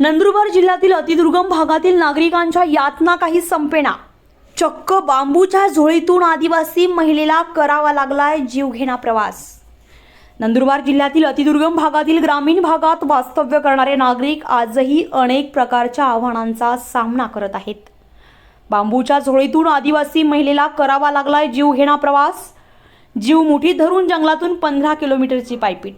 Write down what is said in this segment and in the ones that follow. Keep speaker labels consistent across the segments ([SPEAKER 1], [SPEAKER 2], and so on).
[SPEAKER 1] नंदुरबार जिल्ह्यातील अतिदुर्गम भागातील नागरिकांच्या यातना काही संपेना. चक्क बांबूच्या झोळीतून आदिवासी महिलेला करावा लागलाय जीवघेणा प्रवास. नंदुरबार जिल्ह्यातील अतिदुर्गम भागातील ग्रामीण भागात वास्तव्य करणारे नागरिक आजही अनेक प्रकारच्या आव्हानांचा सामना करत आहेत. बांबूच्या झोळीतून आदिवासी महिलेला करावा लागलाय जीवघेणा प्रवास. जीव मुठीत धरून जंगलातून पंधरा किलोमीटरची पायपीट.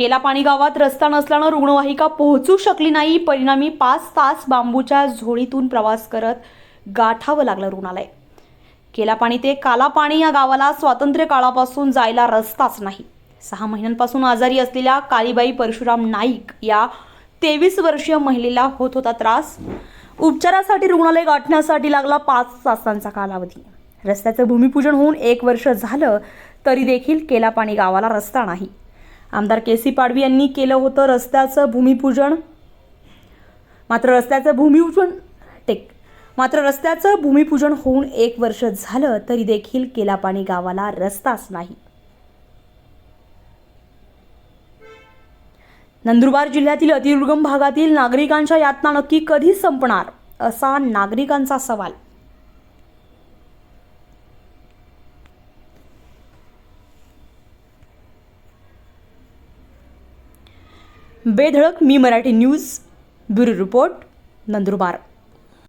[SPEAKER 1] केलापाणी गावात रस्ता नसल्यानं रुग्णवाहिका पोहोचू शकली नाही. परिणामी पाच तास बांबूच्या झोळीतून प्रवास करत गाठावं लागलं रुग्णालय. केलापाणी ते कालापाणी या गावाला स्वातंत्र्य काळापासून जायला रस्ताच नाही. सहा महिन्यांपासून आजारी असलेल्या कालीबाई परशुराम नाईक या तेवीस वर्षीय महिलेला होत होता त्रास. उपचारासाठी रुग्णालय गाठण्यासाठी लागला पाच तासांचा कालावधी. रस्त्याचं भूमिपूजन होऊन एक वर्ष झालं तरी देखील केलापाणी गावाला रस्ता नाही. आमदार के सी पाडवी यांनी केलं होतं रस्त्याचं भूमिपूजन. मात्र रस्त्याचं भूमिपूजन टेक मात्र रस्त्याचं भूमिपूजन होऊन एक वर्ष झालं तरी देखील केलापाणी गावाला रस्ताच नाही. नंदुरबार जिल्ह्यातील अतिदुर्गम भागातील नागरिकांच्या यातना नक्की कधी संपणार? असा नागरिकांचा सवाल. Bedhadak Mi Marathi news bureau report Nandurbar.